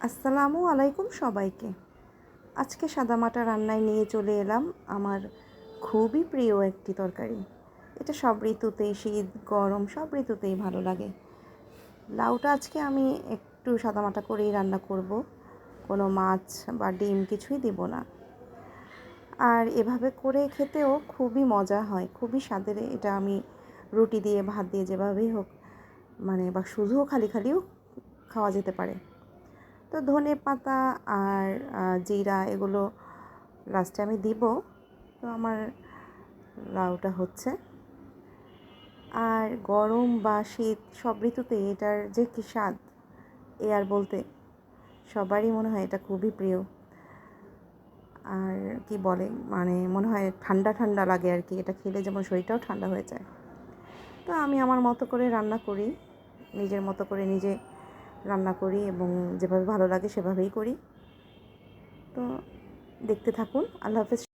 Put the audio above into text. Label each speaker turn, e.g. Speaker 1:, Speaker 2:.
Speaker 1: আসসালামু আলাইকুম সবাইকে। আজকে সাদামাটা রান্নায় নিয়ে চলে এলাম আমার খুবই প্রিয় একটি তরকারি। এটা সব ঋতুতেই শীত, গরম, সব ঋতুতেই ভালো লাগে। লাউটা আজকে আমি একটু সাদামাটা করেই রান্না করব। কোনো মাছ বা ডিম কিছুই দেব না। আর এভাবে করে খেতেও খুবই মজা হয়, খুবই স্বাদের। এটা আমি রুটি দিয়ে, ভাত দিয়ে যেভাবেই হোক মানে বা শুধুও খালি খালিও খাওয়া যেতে পারে। তো ধনে পাতা আর জিরা এগুলো লাস্টে আমি দিব। তো আমার লাউটা হচ্ছে। আর গরম বা শীত সব ঋতুতে এটার যে কী স্বাদ, এ আর বলতে সবারই মনে হয় এটা খুবই প্রিয়। আর কি বলে মানে মনে হয় ঠান্ডা ঠান্ডা লাগে আর কি, এটা খেলে যেমন শরীরটাও ঠান্ডা হয়ে যায়। তো আমি আমার মতো করে রান্না করি, নিজের মতো করে নিজে রান্না করি এবং যেভাবে ভালো লাগে সেভাবেই করি। তো দেখতে থাকুন। আল্লাহ হাফেজ।